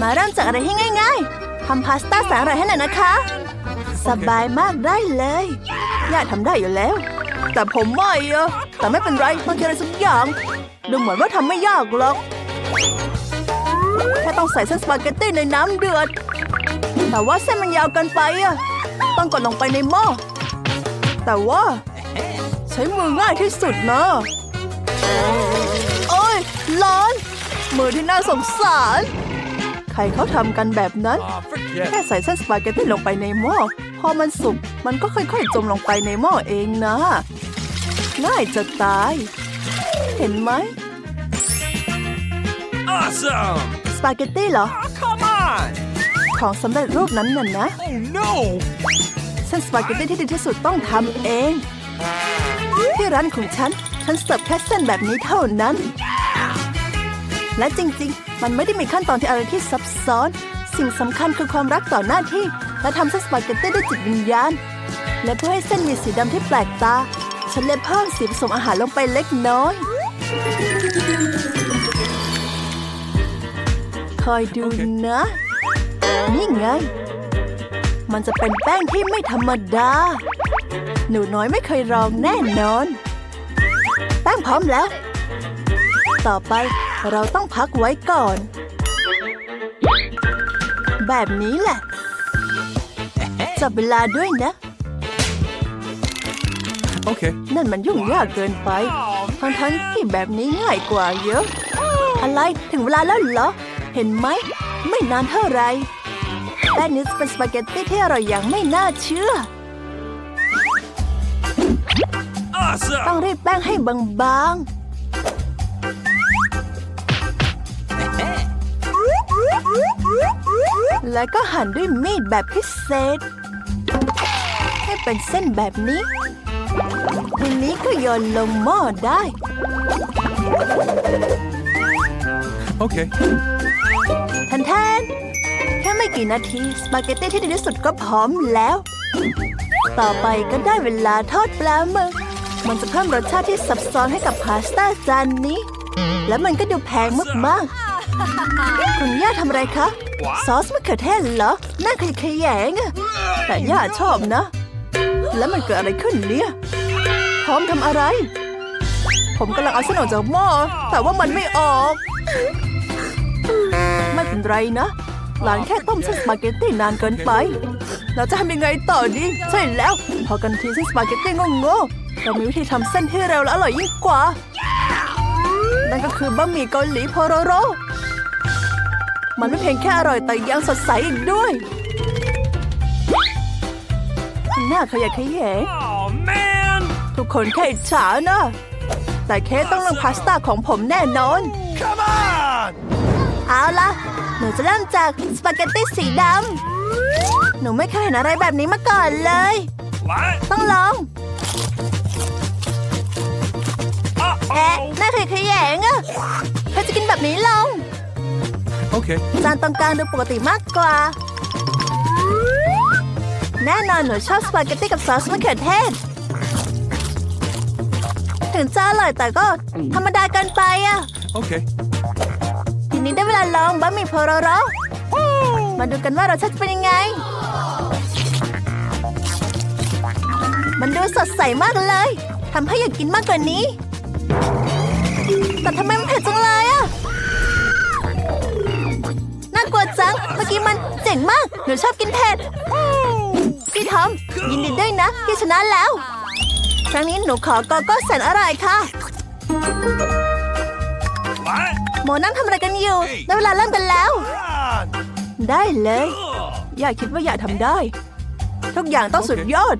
มาเริ่มจากอะไรที่ง่าย ๆทำพาสต้าสนอร่อยให้หน่อยนะคะ สบายมากได้เลยย่าทำได้อยู่แล้ว แต่ผมไม่อะแต่ไม่เป็นไรมันคืออะไรสักอย่างดูเหมือนว่าทำไม่ยากหรอกแค่ต้องใส่เส้นสปาเกตตี้ในน้ำเดือด แต่ว่าเส้นมันยาวเกินไปอะต้องกดลงไปในหม้อแต่ว่าใช้มือง่ายที่สุดนะโอ้ยร้อน มือที่น่าสงสาร ใครเขาทำกันแบบนั้น Aw, forget แค่ใส่เส้นสปาเกตตี้ลงไปในหม้อ พอมันสุก มันก็ค่อยๆ จมลงไปในหม้อเองนะ ง่ายจะตาย เห็นไหม Awesome! สปาเกตตี้เหรอ Oh, come on! ของสำเร็จรูปนั้นน่ะนะ Oh, no! เส้นสปาเกตตี้ที่ดีที่สุดต้องทำเอง ที่ร้านของฉัน ฉันเสิร์ฟแค่เส้นแบบนี้เท่านั้น และจริง ๆ มันไม่ได้มีขั้นตอนที่อะไรที่ซับซ้อน สิ่งสำคัญคือความรักต่อหน้าที่ และทำเส้นสปาเกตตี้ด้วยจิตวิญญาณ และเพื่อให้เส้นมีสีดำที่แปลกตา ฉันเลยเพิ่มสีผสมอาหารลงไปเล็กน้อย คอยดูนะ นี่ไง มันจะเป็นแป้งที่ไม่ธรรมดา หนูน้อยไม่เคยลองแน่นอน แป้งพร้อมแล้ว ต่อไป เราต้องพักไว้ก่อน แบบนี้แหละ จับเวลาด้วยนะ Okay. นั่นมันยุ่งยากเกินไปทั้งทั้งๆที่แบบนี้ง่ายกว่าเยอะ อะไรถึงเวลาแล้วเหรอ เห็นไหม ไม่นานเท่าไหรแป้งนี้จะเป็นสปาเกตตี้ที่อร่อยอย่างไม่น่าเชื่อ Awesome! ต้องรีดแป้งให้บางๆ แล้วก็หั่นด้วยมีดแบบพิเศษ ให้เป็นเส้นแบบนี้ทีนี้ก็โยนลงหม้อได้ Okay. ทันทนแค่ไม่กี่นาที สปาเกตตี้ที่ดีที่สุดก็พร้อมแล้ว ต่อไปก็ได้เวลาทอดปลาหมึกมันจะเพิ่มรสชาติที่ซับซ้อนให้กับพาสต้าจานนี้ และมันก็ดูแพงมากๆ คุณย่าทำอะไรคะ ซอสมะเขือเทศเหรอน่าขยขยงอะแต่ย่าชอบนะ แล้วมันเกิดอะไรขึ้นเนี่ย พร้อมทำอะไร ผมกำลังเอาเส้นออกจากหม้อ แต่ว่ามันไม่ออก ไม่เป็นไรนะ หลานแค่ต้มเส้นสปาเกตตี้นานเกินไป เราจะทำยังไงต่อดี ใช่แล้ว พอกันทีเส้นสปาเกตตี้งงๆเรามีวิธีทำเส้นที่เร็วและอร่อยยิ่งกว่า นั่นก็คือบะหมี่เกาหลีโพโรโร มันไม่เพียงแค่อร่อยแต่ยังสดใสอีกด้วยหน้าขยะแขยง Oh, man! ทุกคนแค่อิจฉานะแต่เคสต้องเลือกพาสต้าของผมแน่นอน Come on! เอาล่ะหนูจะเริ่มจากสปาเกตตี้สีดำหนูไม่เคยเห็นอะไรแบบนี้มาก่อนเลย What? ต้องลองแอะ Uh-oh! น่าขยะแขยงอะเธอจะกินแบบนี้ลอง Okay. จานตรงกลางดูปกติมากกว่า แน่นอนหนูชอบสปาเกตตี้กับซอสมะเขือเทศ ถึงจะอร่อยแต่ก็ธรรมดาเกินไปอะ Okay. ทีนี้ได้เวลาลองบะหมี่โพโรโรมาดูกันว่ารสชาติจะเป็นยังไง มันดูสดใสมากเลยทำให้อยากกินมากกว่านี้ แต่ทำไมมันเผ็ดจังเลยอะน่ากลัวจัง เมื่อกี้มันเจ๋งมาก หนูชอบกินเผ็ด พี่ทอม ยินดีด้วยนะ ที่ชนะแล้ว ครั้งนี้หนูขอโกโก้แสนอร่อยค่ะ What? โมนั่งทำอะไรกันอยู่ ได้เวลาเริ่มกันแล้ว Come ได้เลย on! อย่าคิดว่าอย่าทำได้ ทุกอย่างต้องสุดยอด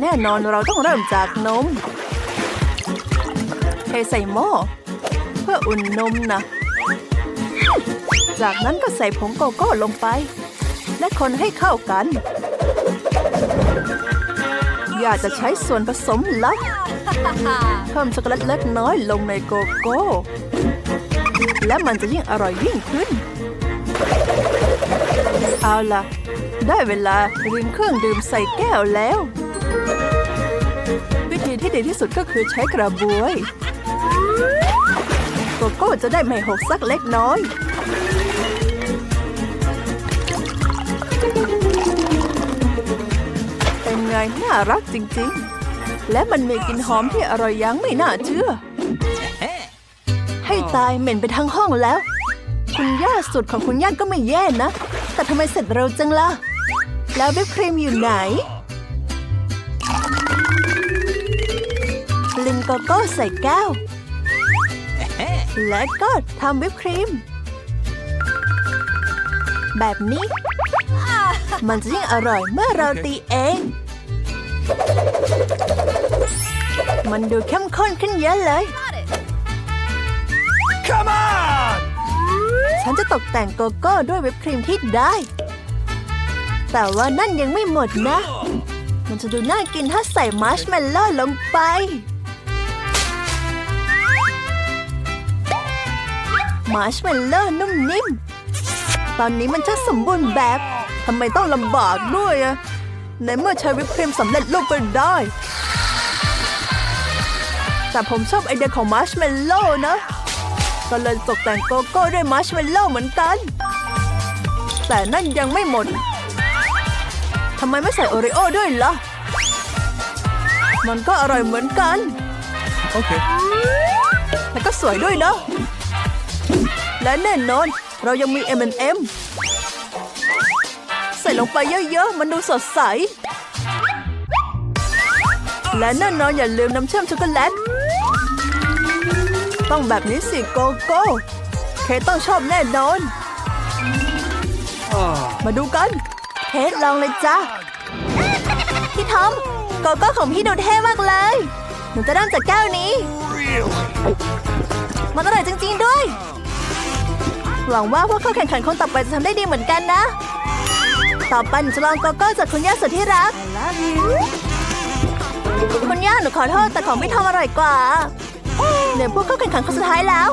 แน่นอนเราต้องเริ่มจากนมเทใส่หม้อเพื่ออุ่นนมนะ จากนั้นก็ใส่ผงโกโก้ลงไป และคนให้เข้ากัน อยากจะใช้ส่วนผสมลับเพิ่มช็อกโกแลตเล็กน้อยลงในโกโก้ และมันจะยิ่งอร่อยยิ่งขึ้น เอาล่ะ ได้เวลารินเครื่องดื่มใส่แก้วแล้ว วิธีที่ดีที่สุดก็คือใช้กระบวยโกโก้ษจะได้ไม่หกสักเล็กน้อย ไงน่ารักจริงๆ และมันมีกลิ่นหอมที่อร่อยยังไม่น่าเชื่อ ให้ตายเหม็นไปทั้งห้องแล้ว คุณย่าสุดของคุณย่าก็ไม่แย่นะ แต่ทำไมเสร็จเร็วจังล่ะ แล้ววิปครีมอยู่ไหนลินโกโก้ใส่แก้ว และก็ทำวิปครีม แบบนี้ มันจะยิ่งอร่อยเมื่อเราตีเอง มันดูเข้มข้นขึ้นเยอะเลย Come on! ฉันจะตกแต่งโกโก้ด้วยวิปครีมที่ได้ แต่ว่านั่นยังไม่หมดนะ มันจะดูน่ากินถ้าใส่มาร์ชเมลโล่ลงไป มาร์ชเมลโล่นุ่มนิ่ม ตอนนี้มันช่างสมบูรณ์แบบ ทำไมต้องลำบากด้วยอะ ในเมื่อใช้วิปครีมสำเร็จรูปไปได้ แต่ผมชอบไอเดียของมาร์ชเมลโล่นะ ก็เลยตกแต่งโกโก้ด้วยมาร์ชเมลโล่เหมือนกัน แต่นั่นยังไม่หมด ทำไมไม่ใส่โอริโอ้ด้วยล่ะ มันก็อร่อยเหมือนกัน Okay. และก็สวยด้วยนะ และแน่นอน เรายังมี M&M ใส่ลงไปเยอะๆ มันดูสดใส และแน่นอนอย่าลืมน้ำเชื่อมช็อกโกแลต ต้องแบบนี้สิโกโก้ เคต้องชอบแน่นอน มาดูกัน เคลองเลยจ้าพี่ทอมโกโก้ของพี่ดูเท่มากเลย หนูจะเริ่มจากแก้วนี้ มันอร่อยจริงๆด้วย หวังว่าพวกเขาแข่งขันคนต่อไปจะทำได้ดีเหมือนกันนะ ต่อไปหนูจะลองโกโก้จากคุณย่าสุดที่รัก คุณย่าหนูขอโทษแต่ของพี่ทอมอร่อยกว่าเดี๋ยวพวกเขาแข่งขันคนสุดท้ายแล้ว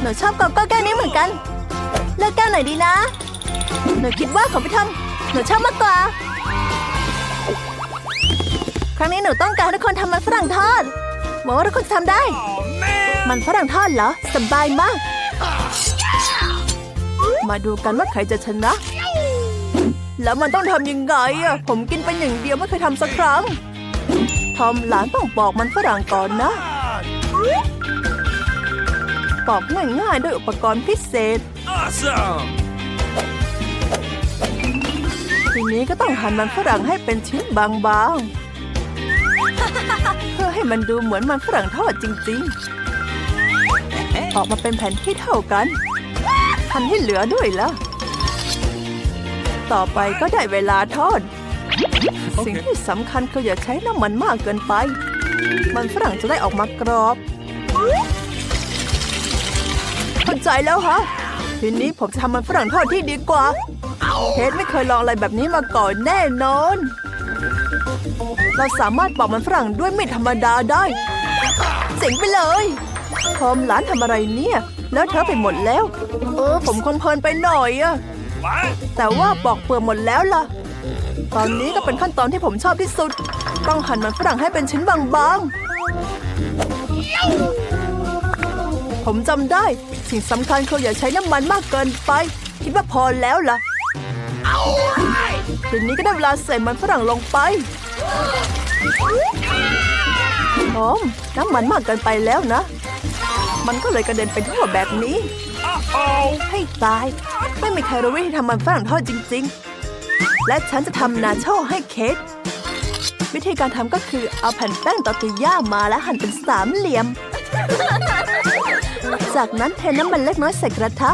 หนูชอบโกโก้แก้วนี้เหมือนกัน เลือกแก้วไหนดีนะ หนูคิดว่าของพี่ทอมหนูชอบมากกว่า ครั้งนี้หนูต้องการให้ทุกคนทำมันฝรั่งทอดหวังว่าทุกคนจะทำได้ Oh, man! มันฝรั่งทอดเหรอ สบายมาก มาดูกันว่าใครจะชนะ แล้วมันต้องทำยังไงอะ ผมกินไปอย่งเดียวไม่เคยทำสักครั้ง ทอมหลานต้องปอกมันฝรั่งก่อนนะ ปอกง่ายๆด้วยอุปกรณ์พิเศษ Awesome! ทีนี้ก็ต้องหั่นมันฝรั่งให้เป็นชิ้นบางๆ เพื่อให้มันดูเหมือนมันฝรั่งทอดจริงๆ ออกมาเป็นแผ่นที่เท่ากัน หั่นให้เหลือด้วยล่ะต่อไปก็ได้เวลาทอด สิ่งที่สำคัญคืออย่าใช้น้ำมันมากเกินไป มันฝรั่งจะได้ออกมากรอบเข้าใจแล้วฮะ ทีนี้ผมจะทำมันฝรั่งทอดที่ดีกว่าเคทไม่เคยลองอะไรแบบนี้มาก่อนแน่นอน เราสามารถปอกมันฝรั่งด้วยมีดธรรมดาได้ เจ๋งไปเลยทอมหลานทำอะไรเนี่ย แล้วเธอไปหมดแล้ว เออ ผมคงเพลินไปหน่อยอะ What? แต่ว่าปอกเปลือกหมดแล้วล่ะ ตอนนี้ก็เป็นขั้นตอนที่ผมชอบที่สุด ต้องหั่นมันฝรั่งให้เป็นชิ้นบางๆ ผมจำได้ สิ่งสำคัญคืออย่าใช้น้ำมันมากเกินไป คิดว่าพอแล้วล่ะทีนี้ก็ได้เวลาใส่มันฝรั่งลงไปโอมน้ำมันมากเกินไปแล้วนะ มันก็เลยกระเด็นไปทั่วแบบนี้ Uh-oh! ให้ตาย ไม่มีใครรู้วิธีทำมันฝรั่งทอดจริง ๆ และฉันจะทำนาโชให้เคทวิธีการทำก็คือเอาแผ่นแป้งตอร์ติย่ามาและหั่นเป็นสามเหลี่ยม จากนั้นเทน้ำมันเล็กน้อยใส่กระทะ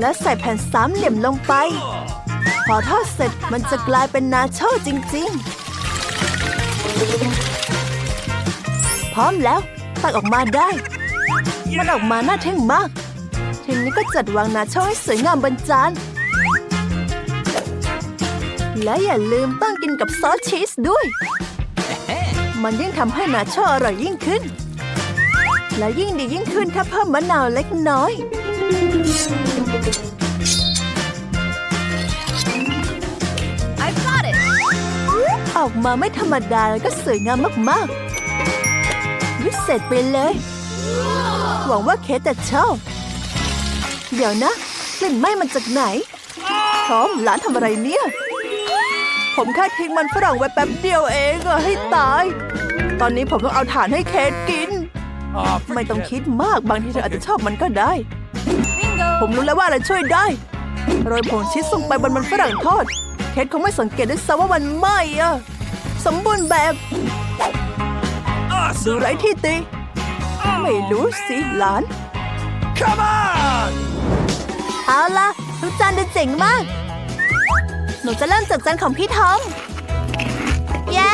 และใส่แผ่นสามเหลี่ยมลงไป พอทอดเสร็จมันจะกลายเป็นนาโชจริง ๆ พร้อมแล้ว ตักออกมาได้ มันออกมาน่าทึ่งมาก ทีนี้ก็จัดวางนาโชให้สวยงามบนจาน และอย่าลืมต้องกินกับซอสชีสด้วย มันยิ่งทำให้นาโชอร่อยยิ่งขึ้น และยิ่งดียิ่งขึ้นถ้าเพิ่มมะนาวเล็กน้อย I've got it. ออกมาไม่ธรรมดาแล้วก็สวยงามมากๆ วิเศษไปเลย หวังว่าเคสจะชอบ เดี๋ยวนะกลิ่นไหม้มันจากไหนพร้อมหลานทำอะไรเนี่ย ผมแค่ทิ้งมันฝรั่งไว้แป๊บเดียวเองอะให้ตาย ตอนนี้ผมต้องเอาถ่านให้เคสกิน Oh, ไม่ต้อง forget คิดมากบางทีเธออาจจะชอบมันก็ได้ Bingo. ผมรู้แล้วว่าอะไรช่วยได้ โรยผงชีสลงไปบนมันฝรั่งทอด เคสคงไม่สังเกตด้วยซ้ำว่ามันไหม้อะสมบูรณ์แบบ ดู Awesome. ไร้ที่ติ ไม่รู้สิหลาน Come on. เอาล่ะทุกจานดูเจ๋งมาก หนูจะเริ่มจากจานของพี่ทอมแย่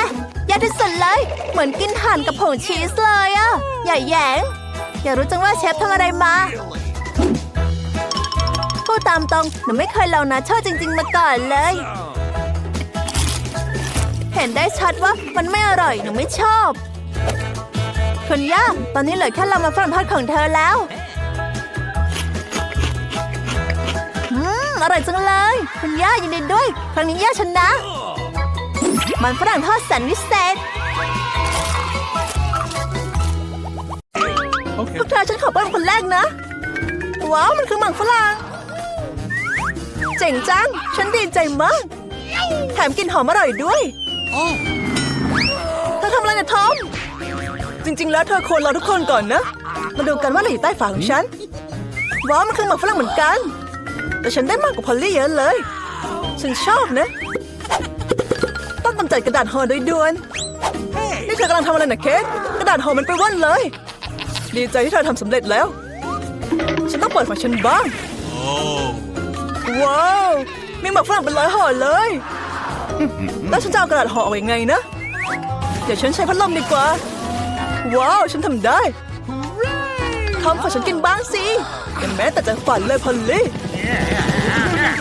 แย่ที่สุดเลย เหมือนกินห่านกับผงชีสเลยอะอย่าแหยง อยากรู้จังว่าเชฟทำอะไรมาพูดตามตรงหนูไม่เคยลองนาโชจริง ๆ มาก่อนเลย เห็นได้ชัดว่ามันไม่อร่อยหนูไม่ชอบ คุณย่าตอนนี้เหลือแค่ลำมาฝรั่งทอดของเธอแล้วอืมอร่อยจังเลย คุณย่ายินดีด้วย ครั้งนี้ย่าชนะ มันฝรั่งทอดแสนวิเศษ Okay. พวกเธอฉันขอเปิ้ลคนแรกนะ ว้าว มันคือหมังฝรั่งเจ๋งจัง ฉันดีใจมาก แถมกลินหอมอร่อยด้วยเธอทำอะไรเนี่ยทอม จริง ๆ แล้วเธอควรรอทุกคนก่อนนะ มาดูกันว่าอะไรอยู่ใต้ฝาของฉัน ว้าวมันคือหมักฝรั่งเหมือนกัน แต่ฉันได้มากกว่าพอลลี่เยอะเลย ฉันชอบนะ ต้องกำจัดกระดาษห่อโดยด่วน นี่เธอกำลังทำอะไรนะเคสกระดาษห่อมันไปว่อนเลย ดีใจที่เธอทำสำเร็จแล้ว ฉันต้องเปิดของฉันบ้าง ว้าวมีหมักฝรั่งเป็นร้อยห่อเลย แล้วฉันจะเอากระดาษห่อออกยังไงนะ เดี๋ยวฉันใช้พัดลมดีกว่า ว้าว ฉันทำได้ทอมขอฉันกินบ้างสิอย่าแม้แต่จะฝันเลยพอลลี่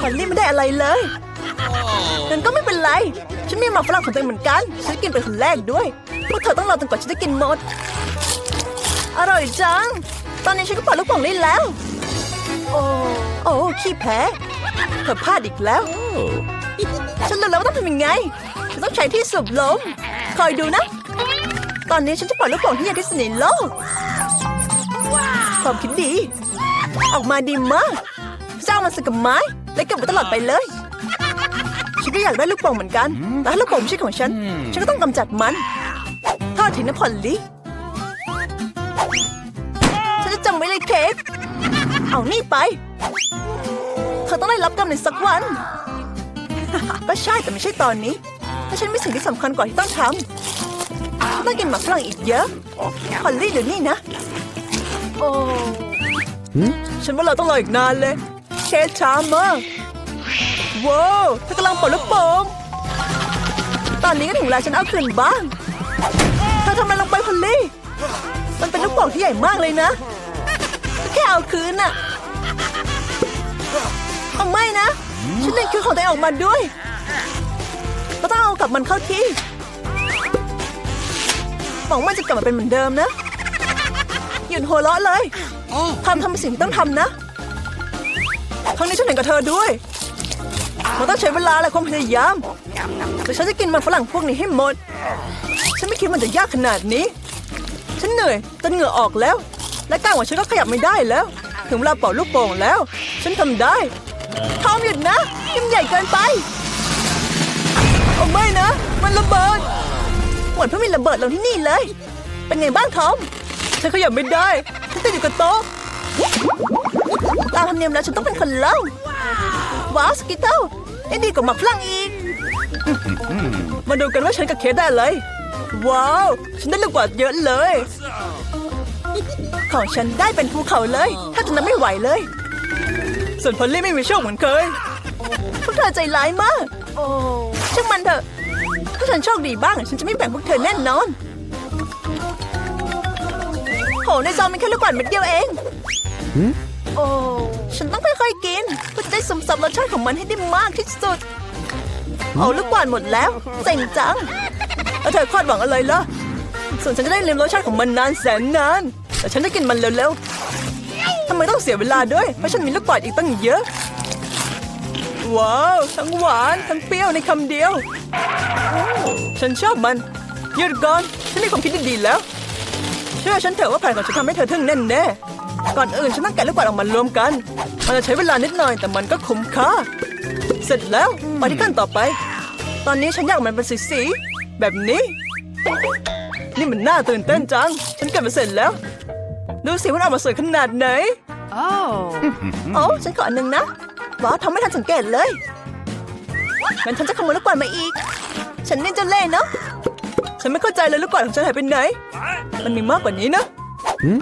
พอลลี่ไม่ได้อะไรเลยงั้นก็ไม่เป็นไร ฉันมีหมักฝรั่งของตัวเองเหมือนกัน ฉันกินเป็นคนแรกด้วย พวกเธอต้องรอจนกว่าฉันจะกินหมด อร่อยจัง ตอนนี้ฉันก็ปล่อยลูกโป่งได้แล้ว โอ้โอ้ขี้แพ้เธอพลาดอีกแล้ว ฉันรู้แล้วว่าต้องทำยังไง ฉันต้องใช้ที่สูบลม คอยดูนะ ตอนนี้ฉันจะปล่อยลูกโป่งที่ใหญ่ที่สุดในโลกความคิดดี ออกมาดีมากเจ้ามันสกับไม้และเก็บไว้ตลอดไปเลย ฉันก็อยากได้ลูกโป่งเหมือนกัน แต่ถ้าลูกโป่งไม่ใช่ของฉัน ฉันก็ต้องกำจัดมันทอดทิ้งนะพอลลี่ฉันจะจำไว้เลยเค้กเอานี่ไป เธอต้องได้รับกรรมในสักวัน ก็ใช่แต่ไม่ใช่ตอนนี้ ถ้าฉันมีสิ่งที่สำคัญกว่าที่ต้องทำฉัน ต้องกินหมากฝรั่งอีกเยอะพอลลี่เดี๋ยวนี้นะ โอ้ฉันว่าเราต้องรออีกนานเลยเคสช้ามากว้าวเธอกำลังปลดลูกโป่งตอนนี้ก็ถึงเวลาฉันเอาคืนบ้างเธอทำอะไรลงไปพอลลี่ มันเป็นลูกโป่งที่ใหญ่มากเลยนะ แค่เอาคืนน่ะเอาไม่นะ ฉันเล่นคืนของตัวเองออกมาด้วยเราต้องเอากลับมันเข้าที่ หวังว่าจะกลับมาเป็นเหมือนเดิมนะ หยุดหัวเราะเลยทำทำสิ่งที่ต้องทำนะ ครั้งนี้ฉันเห็นกับเธอด้วย มันต้องใช้เวลาและความพยายามแต่ฉันจะกินมันฝรั่งพวกนี้ให้หมด ฉันไม่คิดมันจะยากขนาดนี้ ฉันเหนื่อยจนเหงื่อออกแล้ว และกล้ามของฉันก็ขยับไม่ได้แล้ว ถึงเวลาเป่าลูกโป่งแล้ว ฉันทำได้ทอมหยุดนะยิ่งใหญ่เกินไปโอ้ไม่นะ มันระเบิด หมดเพื่อมีระเบิดลงที่นี่เลย เป็นไงบ้างทอม ฉันขยับไม่ได้ ฉันติดอยู่กับโต๊ะ ตามธรรมเนียมแล้วฉันต้องเป็นคนเล่า ว้าวสกิตเติลยังดีกว่าหมักฝรั่งอีก มาดูกันว่าฉันกับเคสได้อะไรว้าว ฉันได้ลูกกว่าเยอะเลย ของฉันได้เป็นภูเขาเลย ถ้าจะนับไม่ไหวเลย ส่วนพอลลี่ไม่มีโชคเหมือนเคยพวกเธอใจร้ายมากช่างมันเถอะ ถ้าฉันโชคดีบ้าง ฉันจะไม่แบ่งพวกเธอแน่นอน โห ในซองมีแค่ลูกบอลเม็ดเดียวเอง โอ้ ฉันต้องค่อยๆกินเพื่อจะได้ซึมซับรสชาติของมันให้ได้มากที่สุด เอาลูกบอลหมดแล้วเจ๋งจังแล้วเธอคาดหวังอะไรล่ะ ส่วนฉันจะได้ลิมรสชาติของมันนานแสนนาน แต่ฉันจะกินมันเร็วๆทำไมต้องเสียเวลาด้วย เพราะฉันมีลูกบอลอีกตั้งเยอะ ว้าว ทั้งหวาน ทั้งเปรี้ยวในคำเดียว ฉันชอบมันหยุดก่อนฉันมีความคิดดีๆแล้ว เชื่อฉันเถอะว่าแผนของฉันทำให้เธอทึ่งแน่แน่ๆก่อนอื่นฉันต้องแกะลูกปัดออกมารวมกัน มันจะใช้เวลานิดหน่อยแต่มันก็คุ้มค่า เสร็จแล้วไปที่ขั้นต่อไป ตอนนี้ฉันอยากมันเป็นสีๆแบบนี้ นี่มันน่าตื่นเต้นจัง ฉันเก็บมาเสร็จแล้ว ดูสิว่ามันออกมาสวยขนาดไหน Oh. โอ้ฉันขออันหนึ่งนะว้าวทำไม่ทันสังเกตเลย งั้นฉันจะขโมยลูกกวาดมาอีก ฉันนี่เจะเล่ห์เนาะ ฉันไม่เข้าใจเลยลูกกวาดของฉันหายไปไหน มันมีมากกว่านี้นะ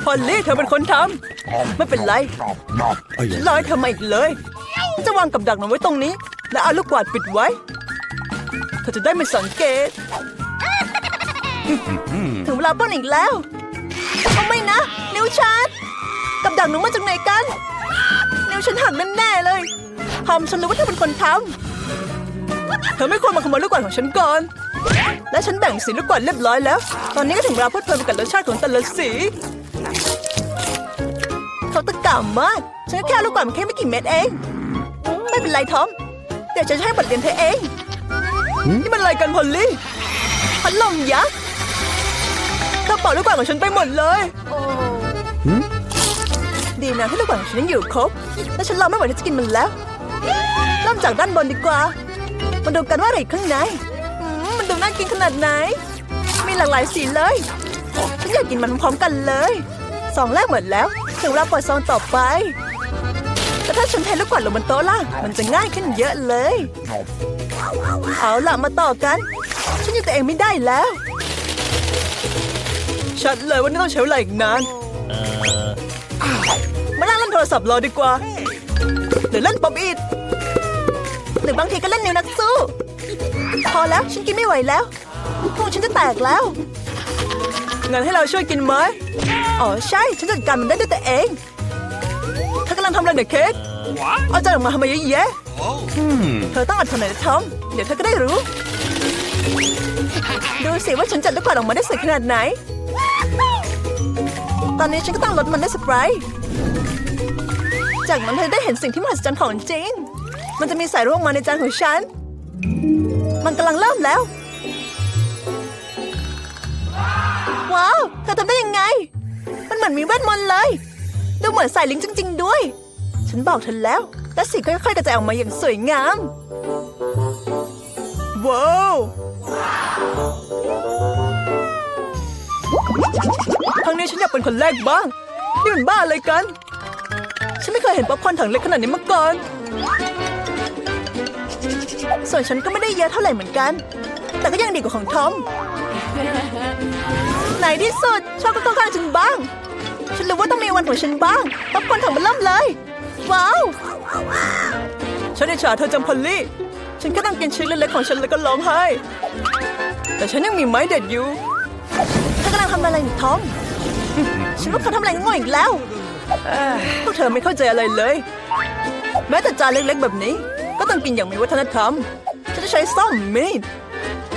พอลลี่เธอเป็นคนทำไม่เป็นไรฉันรอให้เธอมาอีกเลย จะวางกับดักมันไว้ตรงนี้ แล้วเอาลูกกวาดปิดไว้ เธอจะได้ไม่สังเกต ถึงเวลาปล้นอีกแล้วเอาไม่นะ นิ้วฉันกับดักหนูมาจากไหนกัน นิ้วฉันหักแน่ๆเลยทอมฉันรู้ว่าเธอเป็นคนทำ เธอไม่ควรมาขโมยลูกกวาดของฉันก่อน และฉันแบ่งสีลูกกวาดเรียบร้อยแล้ว ตอนนี้ก็ถึงเวลาเพลิดเพลินไปกับรสชาติของแต่ละสี เขาตะก่ามาก ฉันก็แค่เอาลูกกวาดมาแค่ไม่กี่เม็ดเอง ไม่เป็นไรทอม เดี๋ยวฉันจะให้บทเรียนเธอเอง นี่มันอะไรกันพอลลี่พัดลมยักษ์กระเป๋าลูกกวาดของฉันไปหมดเลยดีนะที่ลูกกวาดของฉันยังอยู่ครบ และฉันรอไม่ไหวที่จะกินมันแล้วเริ่มจากด้านบนดีกว่า มาดูกันว่าอะไรอยู่ข้างในอืมมันดูน่ากินขนาดไหน มีหลากหลายสีเลย ฉันอยากกินมันพร้อมกันเลยซองแรกหมดแล้ว ถึงเวลาเปิดซองต่อไป แต่ถ้าฉันเทลูกกวาดลงบนโต๊ะล่ะ มันจะง่ายขึ้นเยอะเลย เอาล่ะมาต่อกัน ฉันอยู่ตัวเองไม่ได้แล้ว ชัดเลยว่านี่ต้องใช้เวลาอีกนานมานั่งเล่นโทรศัพท์รอดีกว่าหรือเล่นป๊อปอีดห รือบางทีก็เล่นนิ้วนักสู้ พอแล้วฉันกินไม่ไหวแล้วพุงฉันจะแตกแล้วงั้นให้เราช่วยกินไหมอ๋อใช่ ฉันจัดการมันได้ด้วยตัวเองเธอกำลังทำอะไรเนี่ยเค้กเอาจออกมาทำไมเยอะแยะเธอต้องอดทนหน่อยนะทอมเดี๋ยวเธอก็ได้รู้ ดูสิว่าฉันจัดลูกกวาดออกมาได้สวยขนาดไหน ตอนนี้ฉันก็ต้องลดมันด้วยสปรย์จากนั้นเธอได้เห็นสิ่งที่มหัศจรรย์ของจริง มันจะมีสายร่วงมาในจานของฉัน มันกำลังเริ่มแล้ว ว้าว เธอทำได้ยังไง มันเหมือนมีเวทมนต์เลย ดูเหมือนสายลิงจริง ๆ ด้วย ฉันบอกเธอแล้ว และสีค่อยๆกระจายออกมาอย่างสวยงาม ว้าวครั้งนี้ฉันอยากเป็นคนแรกบ้าง นี่มันบ้าอะไรกัน ฉันไม่เคยเห็นป๊อปคอร์นถังเล็กขนาดนี้มาก่อน ส่วนฉันก็ไม่ได้เยอะเท่าไหร่เหมือนกัน แต่ก็ยังดีกว่าของทอมไหนที่สุดชอบก็เข้าข้างฉันบ้าง ฉันรู้ว่าต้องมีวันของฉันบ้างป๊อปคอนถังมันเริ่มเลย ว้าว ฉันอิจฉาเธอจังพอลลี่ ฉันก็ต้องกินชิ้นเล็กๆของฉันแล้วก็ร้องไห้ แต่ฉันยังมีไม้เด็ดอยู่เธอกำลังทำอะไรอยู่ทอม ฉันว่าเขาทำอะไรง่อยอีกแล้วเอ้ยพวกเธอไม่เข้าใจอะไรเลย แม้แต่จานเล็กๆแบบนี้ ก็ต้องกินอย่างมีวัฒนธรรม ฉันจะใช้ซ่อมมีด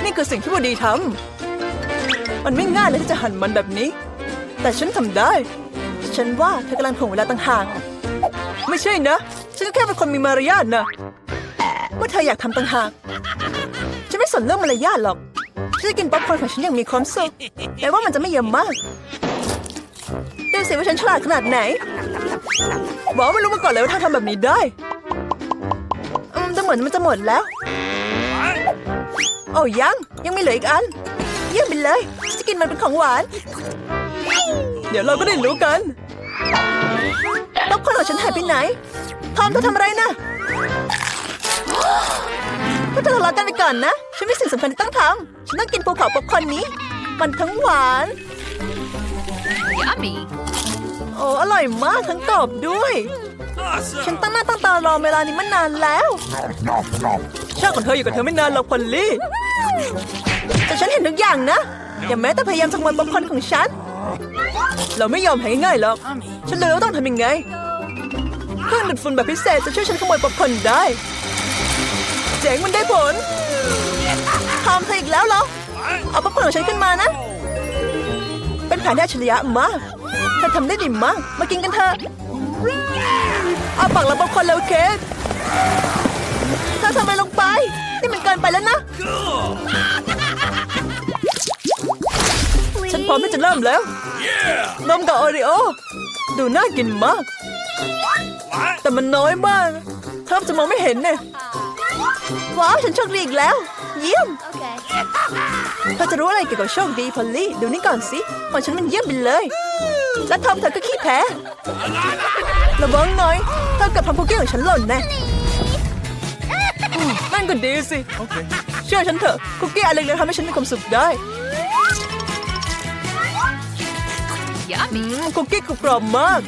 นี่คือสิ่งที่วดีทำมันไม่ง่ายเลยที่จะหั่นมันแบบนี้ แต่ฉันทำได้ ฉันว่าเธอกำลังถ่วงเวลาต่างหากไม่ใช่นะ ฉันก็แค่เป็นคนมีมารยาทนะเมื่อเธออยากทำต่างหากฉันไม่สนเรื่องมารยาทหรอก ฉันจะกินป๊อปคอร์นของฉันอย่างมีความสุขแต่ว่ามันจะไม่เยอะมมากดูสิว่าฉันฉลาดขนาดไหนบอกว่าไม่รู้มาก่อนเลยว่าเธอทำแบบนี้ได้ เหมือนมันจะหมดแล้ว โอ้ยังยังมีเหลืออีกอัน เยี่ยมไปเลยฉันจะกินมันเป็นของหวาน เดี๋ยวเราก็ได้รู้กันป๊อปคอร์นของฉันหายไปไหน ทอมเธอทำอะไรนะพวกเธอทะเลาะกันไปก่อนนะ ฉันมีสิ่งสำคัญที่ต้องทำฉันต้องกินภูเขาป๊อปคอร์นนี้ มันทั้งหวาน Yummy. โอ้อร่อยมากทั้งกรอบด้วย ฉัน Awesome. ตั้งหน้าตั้งตารอเวลานี้มานานแล้วชาติของเธออยู่กับเธอไม่นานหรอกพอลลี่ แต่ฉันเห็นทุกอย่างนะ อย่าแม้แต่พยายามจะขโมยป๊อปคอร์นของฉัน เราไม่ยอมแพ้ง่ายๆหรอก ฉันเลยว่าต้องทำยังไง เครื่องดูดฝุ่นแบบพิเศษจะช่วยฉันขโมยป๊อปคอร์นได้ เจ๋งมันได้ผลทำเธออีกแล้วเหรอ เอาป๊อปคอร์นของฉันขึ้นมานะ เป็นแผนที่อัจฉริยะมากเธอทำได้ดีมาก มากินกันเถอะเอาปากเราป๊อปคอร์นแล้วเคสเธอทำอะไรลงไป นี่มันเกินไปแล้วนะ ฉันพร้อมที่จะเริ่มแล้ว นมกับโอริโอ ดูน่ากินมาก What? แต่มันน้อยมากแทบจะมองไม่เห็นเนี่ยว้าวฉันโชคดีอีกแล้ว เยี่ยม Okay. เธอจะรู้อะไรเกี่ยวกับโชคดีพอลลี่ ดูนี่ก่อนสิของฉันมันเยี่ยมไปเลย และทอมเธอก็ขี้แพ้ ระวังหน่อย เธอเกับทำคุกกี้ของฉันหล่นแน่อืมนั่นก็ดีสิ Okay. เชื่อฉันเถอะ คุกกี้อะไรเล็กๆทำให้ฉันมีความสุขได้ Yummy. อืมคุกกี้กรอบมาก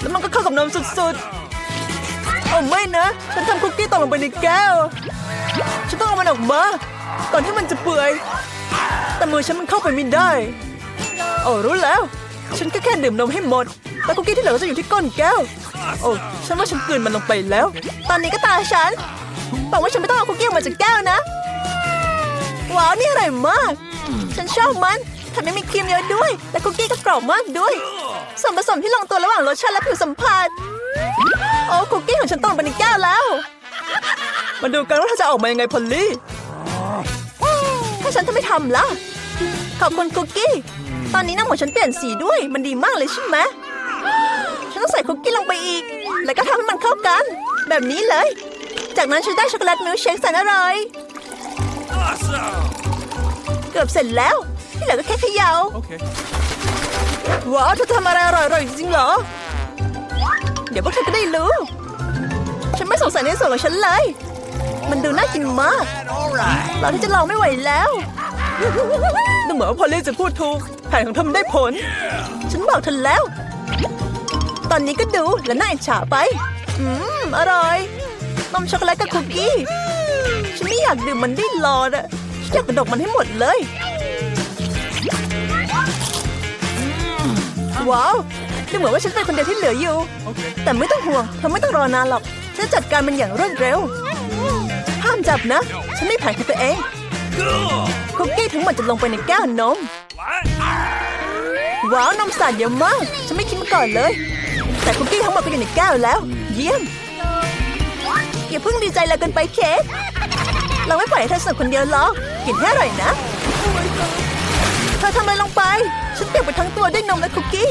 แล้วมันก็เข้ากับนมสุดๆโอ้ไม่นะ ฉันทำคุกกี้ตกลงไปในแก้ว ฉันต้องเอามันออกมาก่อนที่มันจะเปื่อย แต่มือฉันมันเข้าไปไม่ได้ โอ้รู้แล้ว ฉันก็แค่ดื่มนมให้หมด แต่คุกกี้ที่เหลือก็จะอยู่ที่ก้นแก้ว โอ้ ฉันว่าฉันกลืนมันลงไปแล้ว ตอนนี้ก็ตาฉันบอกว่าฉันไม่ต้องเอาคุกกี้ออกมาจากแก้วนะ ว้าวนี่อร่อยมาก ฉันชอบมันแถมยังมีครีมเยอะด้วย และคุกกี้ก็กรอบมากด้วย ส่วนผสมที่ลงตัวระหว่างรสชาติและผิวสัมผัส โอ้คุกกี้ของฉันตกลงไปในแก้วแล้ว มาดูกันว่าเธอจะออกมายังไงพอลลี่ ถ้าฉันจะไม่ทำล่ะ ขอบคุณคุกกี้ ตอนนี้น้ำของฉันเปลี่ยนสีด้วย มันดีมากเลยใช่ไหมฉันต้องใส่คุกกี้ลงไปอีก แล้วก็ทำให้มันเข้ากัน แบบนี้เลย จากนั้นฉันได้ช็อกโกแลตมิลค์เชคแสนอร่อย Awesome. เกือบเสร็จแล้ว ที่เหลือก็แค่เขยา่า Okay. ว้าวเธอทำอะไรอร่อยๆจริงๆเหรอ เดี๋ยวพวกเธอก็ได้รู้ ฉันไม่สงสัยในส่วนของฉันเลย มันดูน่ากินมาก All right. เราที่จะลองไม่ไหวแล้ว ดูเหมือนว่าพอลลี่จะพูดถูกแผนของเธอมันได้ผล ฉันบอกเธอแล้ว ตอนนี้ก็ดูและน่าอิจฉาไป อืม อร่อยนมช็อกโกแลตกับคุกกี้ ฉันไม่อยากดื่มมันได้รอดอะฉันอยากกระดกมันให้หมดเลย ว้าวดูเหมือนว่าฉันเป็นคนเดียวที่เหลืออยู่ Okay. แต่ไม่ต้องห่วงเธอไม่ต้องรอนานหรอก ฉันจัดการมันอย่างรวดเร็ว ห้ามจับนะ ฉันไม่แผนของตัวเอง คุกกี้ทั้งหมดจะลงไปในแก้วนม What? ว้าวนมสาดเยอะมาก ฉันไม่คิดมาก่อนเลย แต่คุกกี้ทั้งหมดก็อยู่ในแก้วแล้ว เยี่ยม อย่าเพิ่งดีใจเลยเกินไปเค้กเราไม่ปล่อยให้เธอสนุกคนเดียวหรอกกินให้อร่อยนะ เธอทำอะไรลงไป ฉันเปียกไปทั้งตัวด้วยนมและคุกกี้